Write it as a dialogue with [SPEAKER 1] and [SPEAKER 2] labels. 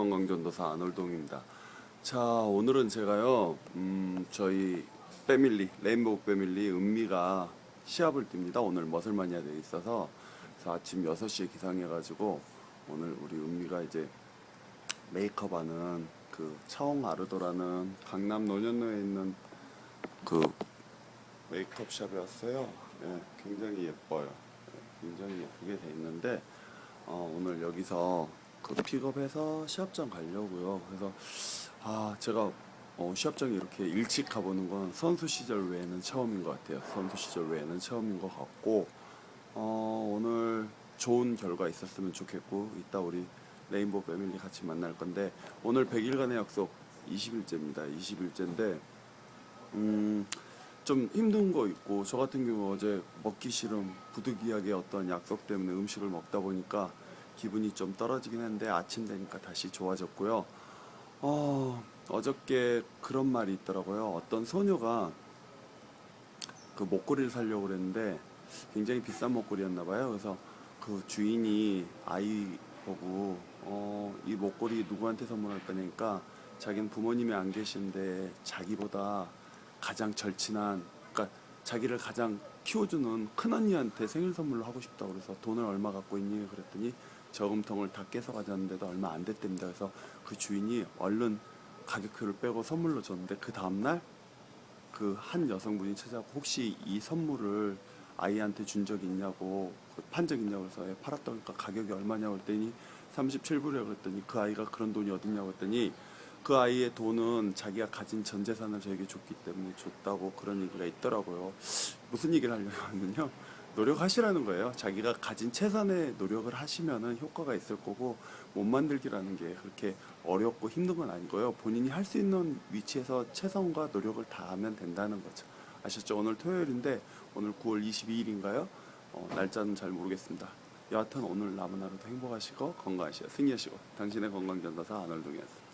[SPEAKER 1] 건강전도사 안월동입니다. 자, 오늘은 제가요, 음, 저희 패밀리, 레인보우 패밀리 은미가 시합을 띱니다. 오늘 머슬마니아 돼 있어서. 아침 6시에 기상해가지고, 오늘 우리 은미가 이제 메이크업 하는 그 차홍 아르도라는 강남 노년로에 있는 그 메이크업 샵에 왔어요. 예, 굉장히 예뻐요. 예, 굉장히 예쁘게 돼 있는데, 어, 오늘 여기서 그 픽업해서 시합장 가려고요. 그래서 아 제가 어, 시합장에 이렇게 일찍 가보는 건 선수 시절 외에는 처음인 것 같아요. 선수 시절 외에는 처음인 것 같고 어, 오늘 좋은 결과 있었으면 좋겠고 이따 우리 레인보우 패밀리 같이 만날 건데 오늘 100일간의 약속 20일째입니다. 20일째인데 음, 좀 힘든 거 있고 저 같은 경우 어제 먹기 싫은 부득이하게 어떤 약속 때문에 음식을 먹다 보니까 기분이 좀 떨어지긴 했는데 아침 되니까 다시 좋아졌고요. 어, 어저께 그런 말이 있더라고요. 어떤 소녀가 그 목걸이를 사려고 그랬는데 굉장히 비싼 목걸이였나 봐요. 그래서 그 주인이 아이 보고 어, 이 목걸이 누구한테 선물할 거냐니까 자기는 부모님이 안 계신데 자기보다 가장 절친한 그러니까 자기를 가장 키워주는 큰 언니한테 생일 선물로 하고 싶다고 그래서 돈을 얼마 갖고 있니 그랬더니 저금통을 다 깨서 가졌는데도 얼마 안 됐답니다. 그래서 그 주인이 얼른 가격표를 빼고 선물로 줬는데 그 다음날 그 한 여성분이 찾아고 혹시 이 선물을 아이한테 준 적 있냐고 판 적 있냐고 해서 예, 팔았다니까 가격이 얼마냐고 그랬더니 37불이라고 그랬더니 그 아이가 그런 돈이 어딨냐고 했더니 그 아이의 돈은 자기가 가진 전 재산을 저에게 줬기 때문에 줬다고 그런 얘기가 있더라고요. 무슨 얘기를 하려고 하면요. 노력하시라는 거예요. 자기가 가진 최선의 노력을 하시면은 효과가 있을 거고 못 만들기라는 게 그렇게 어렵고 힘든 건 아니고요. 본인이 할 수 있는 위치에서 최선과 노력을 다하면 된다는 거죠. 아셨죠? 오늘 토요일인데 오늘 9월 22일인가요? 어, 날짜는 잘 모르겠습니다. 여하튼 오늘 남은 하루도 행복하시고 건강하시고 승리하시고 당신의 건강 전도사 안월동이었습니다.